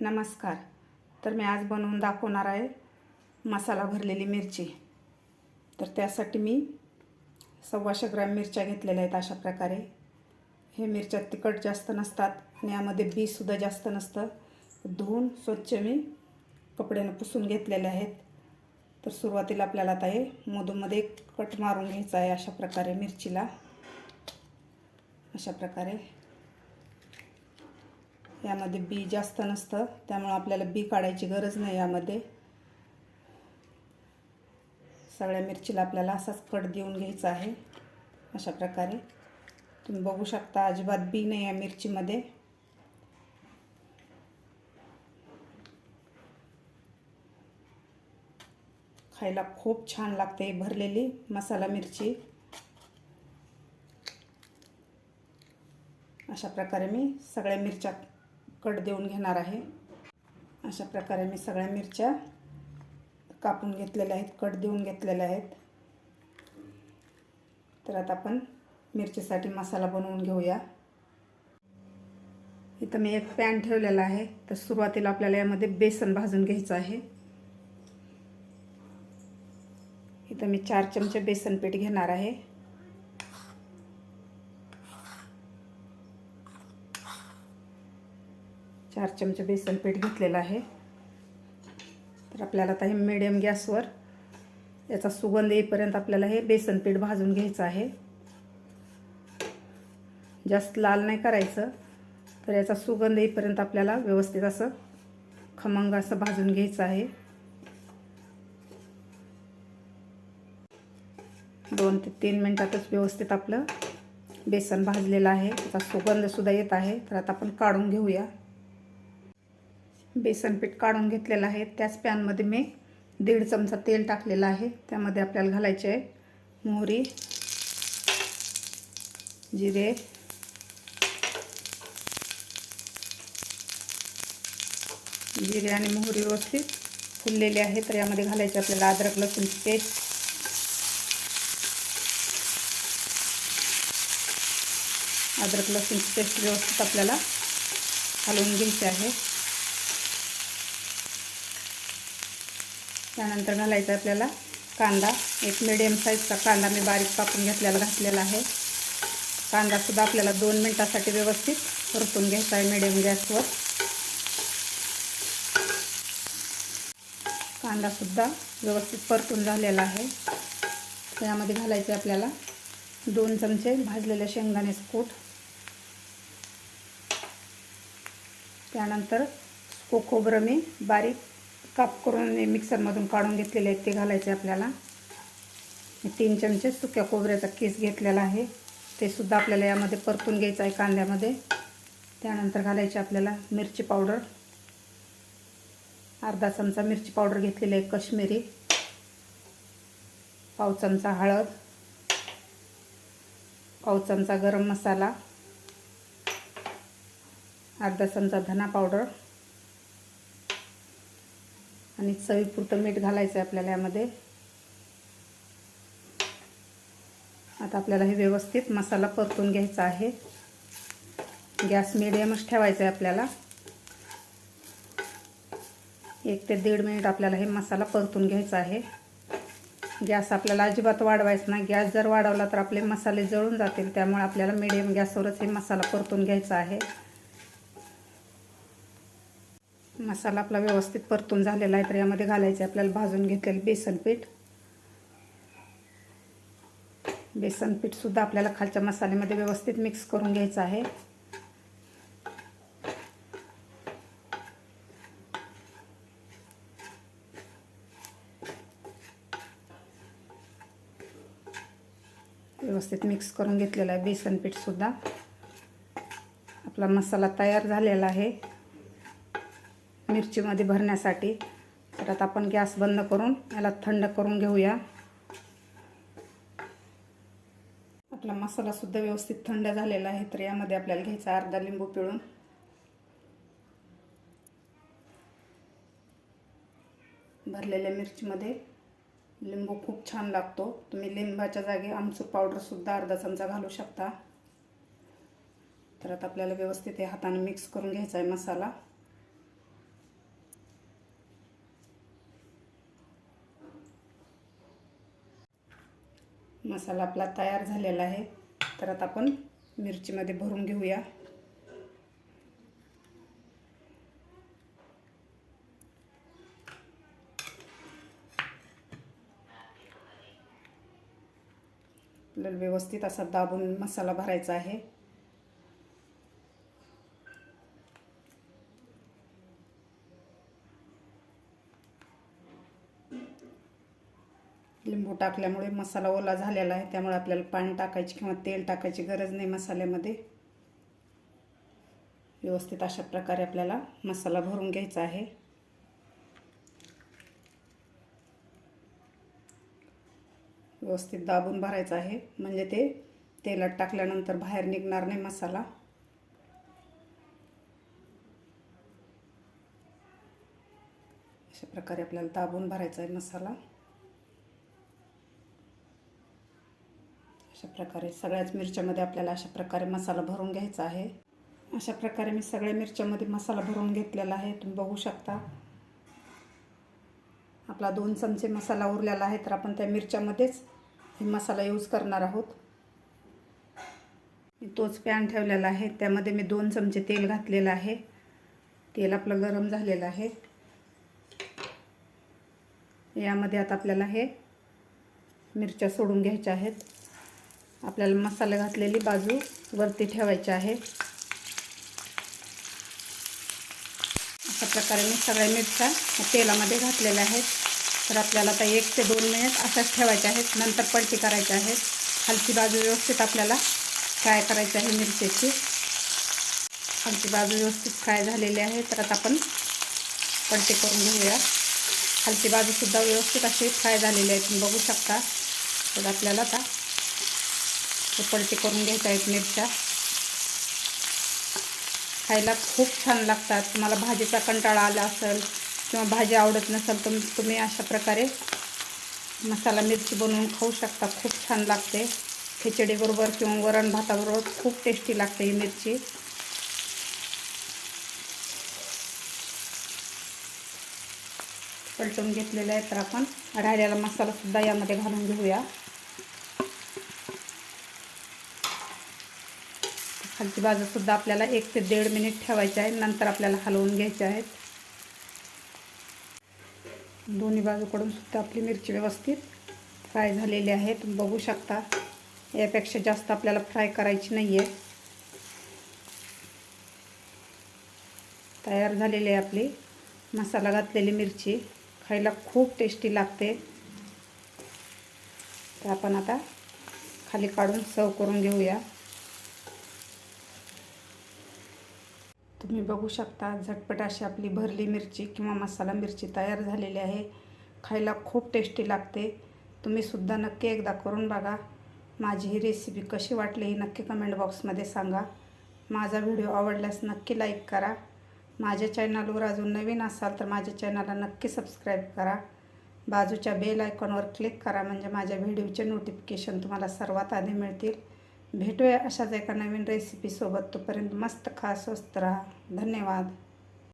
नमस्कार. तर मी आज बनवून दाखवणार आहे मसाला भरलेली मिरची. तर त्यासाठी मी सव्वाशे ग्रॅम मिरच्या घेतलेल्या आहेत अशा प्रकारे. हे मिरच्या तिखट जास्त नसतात आणि यामध्ये बीसुद्धा जास्त नसतं. धुवून स्वच्छ मी कपड्यानं पुसून घेतलेले आहेत. तर सुरुवातीला आपल्याला आता हे मधूमध्ये कट मारून घ्यायचं आहे अशा प्रकारे मिरचीला. अशा प्रकारे. यामध्ये बी जास्त नसतं त्यामुळं आपल्याला बी काढायची गरज नाही यामध्ये. सगळ्या मिरचीला आपल्याला असाच कट देऊन घ्यायचा आहे अशा प्रकारे. तुम्ही बघू शकता अजिबात बी नाही आहे मिरचीमध्ये. खायला खूप छान लागते भरलेली मसाला मिरची. अशा प्रकारे मी सगळ्या मिरच्या कट देऊन घेणार आहे. अशा प्रकारे मी सगळ्या मिरच्या कापून घेतलेल्या आहेत कट देऊन घेतलेल्या आहेत. तर आता आपण मिरचीसाठी मसाला बनवून घेऊया. इथं मी एक पॅन ठेवलेला आहे. तर सुरुवातीला आपल्याला यामध्ये बेसन भाजून घ्यायचं आहे. इथं मी चार चमचे बेसन पीठ घेणार आहे. चार चमचे बेसन पीठ घेतलेलं आहे. तर आपल्याला आता हे मिडियम गॅसवर याचा सुगंध येईपर्यंत आपल्याला हे बेसन पीठ भाजून घ्यायचं आहे. जास्त लाल नाही करायचं तर याचा सुगंध येईपर्यंत आपल्याला व्यवस्थित असं खमंग असं भाजून घ्यायचं आहे. दोन ते तीन मिनटातच व्यवस्थित आपलं बेसन भाजलेलं आहे. त्याचा सुगंधसुद्धा येत आहे. तर आता आपण काढून घेऊया. बेसन पीठ काढून घेतलेलं आहे. त्याच पॅनमध्ये मी दीड चमचा तेल टाकलेलं आहे. त्यामध्ये आपल्याला घालायचे आहे मोहरी जिरे जिरे आणि मोहरी व्यवस्थित फुललेली आहे. तर यामध्ये घालायचे आपल्याला अद्रक लसूण पेस्ट. अद्रक लसूण पेस्ट व्यवस्थित आपल्याला हलवून घ्यायची आहे. त्यानंतर घालायचा आपल्याला कांदा. एक मिडियम साईजचा कांदा मी बारीक कापून घेतलेला घातलेला आहे. कांदासुद्धा आपल्याला दोन मिनटासाठी व्यवस्थित परतून घ्यायचा आहे मिडियम गॅसवर. कांदासुद्धा व्यवस्थित परतून झालेला आहे. त्यामध्ये घालायचे आपल्याला दोन चमचे भाजलेले शेंगदाण्याचं कूट त्यानंतर को खोबरं मी बारीक काप करून मिक्सरमधून काढून घेतलेले आहेत ते घालायचे आपल्याला. तीन चमचे सुक्या खोबऱ्याचा केस घेतलेला आहे. ते सुद्धा आपल्याला यामध्ये परतून घ्यायचं आहे कांद्यामध्ये. त्यानंतर घालायचे आपल्याला मिरची पावडर. अर्धा चमचा मिरची पावडर घेतलेली आहे कश्मीरी. पाव चमचा हळद. पाव चमचा गरम मसाला. अर्धा चमचा धना पावडर. आणि चवीपुरतं मीठ घालायचं आहे आपल्याला यामध्ये. आता आपल्याला हे व्यवस्थित मसाला परतून घ्यायचा आहे. गॅस मिडियमच ठेवायचा आहे आपल्याला. एक ते दीड मिनिट आपल्याला हे मसाला परतून घ्यायचा आहे. गॅस आपल्याला अजिबात वाढवायचा नाही. गॅस जर वाढवला तर आपले मसाले जळून जातील. त्यामुळे आपल्याला मिडियम गॅसवरच हे मसाला परतून घ्यायचा आहे. मसाला आपला व्यवस्थित परतून झालेला आहे तर यामध्ये घालायचं आपल्याला भाजून घेतलेलं बेसन पीठ. बेसन पीठसुद्धा आपल्याला खालच्या मसाल्यामध्ये व्यवस्थित मिक्स करून घ्यायचं आहे. व्यवस्थित मिक्स करून घेतलेला आहे बेसन पीठसुद्धा आपला मसाला तयार झालेला आहे. मिरचीमध्ये भरण्यासाठी. तर आता आपण गॅस बंद करून याला थंड करून घेऊया. आपला मसालासुद्धा व्यवस्थित थंड झालेला आहे तर यामध्ये आपल्याला घ्यायचा अर्धा लिंबू पिळून. भरलेल्या मिरचीमध्ये लिंबू खूप छान लागतो. तुम्ही लिंबाच्या जागी आमचूर पावडरसुद्धा अर्धा चमचा घालू शकता. तर आता आपल्याला व्यवस्थित हे हाताने मिक्स करून घ्यायचा आहे मसाला. मसाला आपला तयार झालेला आहे. तर आता आपण मिरचीमध्ये भरून घेऊया. आपल्याला व्यवस्थित असा दाबून मसाला भरायचा आहे. लिंबू टाकल्यामुळे मसाला ओला झालेला आहे. त्यामुळे आपल्याला पाणी टाकायची किंवा तेल टाकायची गरज नाही मसाल्यामध्ये. व्यवस्थित अशा प्रकारे आपल्याला मसाला भरून घ्यायचा आहे. व्यवस्थित दाबून भरायचं आहे. म्हणजे ते तेलात टाकल्यानंतर बाहेर निघणार नाही मसाला. अशा प्रकारे आपल्याला दाबून भरायचा आहे मसाला. अशा प्रकारे सगळ्याच मिरच्यामध्ये आपल्याला अशा प्रकारे मसाला भरून घ्यायचा आहे. अशा प्रकारे मी सगळ्या मिरच्यामध्ये मसाला भरून घेतलेला आहे. तुम्ही बघू शकता. आपला दोन चमचे मसाला उरलेला आहे तर आपण त्या मिरच्यामध्येच हे मसाला यूज करणार आहोत. मी तोच पॅन ठेवलेला आहे. त्यामध्ये मी दोन चमचे तेल घातलेलं आहे. तेल आपलं गरम झालेलं आहे. यामध्ये आता आपल्याला हे मिरच्या सोडून घ्यायच्या आहेत. आपल्याला मसाला घातलेली बाजू वरती ठेवायची आहे. अशा प्रकारे मी सगळ्या मिरच्या तेलामध्ये घातलेल्या आहेत. तर आपल्याला आता एक ते दोन मिनिट अशाच ठेवायच्या आहेत. नंतर पलटी करायच्या आहेत खालची बाजू व्यवस्थित आपल्याला फ्राय करायची आहे मिरचीची. खालची बाजू व्यवस्थित फ्राय झालेली आहे. तर आता आपण पलटी करून घेऊया. खालची बाजूसुद्धा व्यवस्थित अशी फ्राय झालेली आहे. तुम्ही बघू शकता. तर आपल्याला आता पलटी करून घ्यायचा आहेत मिरच्या. खायला खूप छान लागतात. तुम्हाला भाजीचा कंटाळा आला असेल किंवा भाजी आवडत नसेल तर तुम्ही अशा प्रकारे मसाला मिरची बनवून खाऊ शकता. खूप छान लागते. खिचडीबरोबर किंवा वरण भाताबरोबर खूप टेस्टी लागते ही मिरची. पलटून घेतलेलं आहे तर आपण. राहिलेला मसालासुद्धा यामध्ये घालून घेऊया. खालची बाजूसुद्धा आपल्याला एक ते दीड मिनिट ठेवायचे आहे. नंतर आपल्याला हलवून घ्यायचे आहेत. दोन्ही बाजूकडून सुद्धा आपली मिरची व्यवस्थित फ्राय झालेली आहे तुम्ही बघू शकता यापेक्षा जास्त आपल्याला फ्राय करायची नाही आहे तयार झालेली आहे आपली मसाला घातलेली मिरची. खायला खूप टेस्टी लागते. तर आपण आता खाली काढून सर्व करून घेऊया. तुम्ही बघू शकता झटपट अशी आपली भरली मिरची किंवा मसाला मिरची तयार झालेली आहे. खायला खूप टेस्टी लागते. तुम्हीसुद्धा नक्की एकदा करून बघा. माझी ही रेसिपी कशी वाटली ही नक्की कमेंट बॉक्समध्ये सांगा. माझा व्हिडिओ आवडल्यास नक्की लाईक करा. माझ्या चॅनलवर अजून नवीन असाल तर माझ्या चॅनलला नक्की सबस्क्राईब करा. बाजूच्या बेल आयकॉनवर क्लिक करा म्हणजे माझ्या व्हिडिओचे नोटिफिकेशन तुम्हाला सर्वात आधी मिळतील. भेटूया अशाच एका नवीन रेसिपीसोबत तोपर्यंत मस्त खा स्वस्त राहा. धन्यवाद.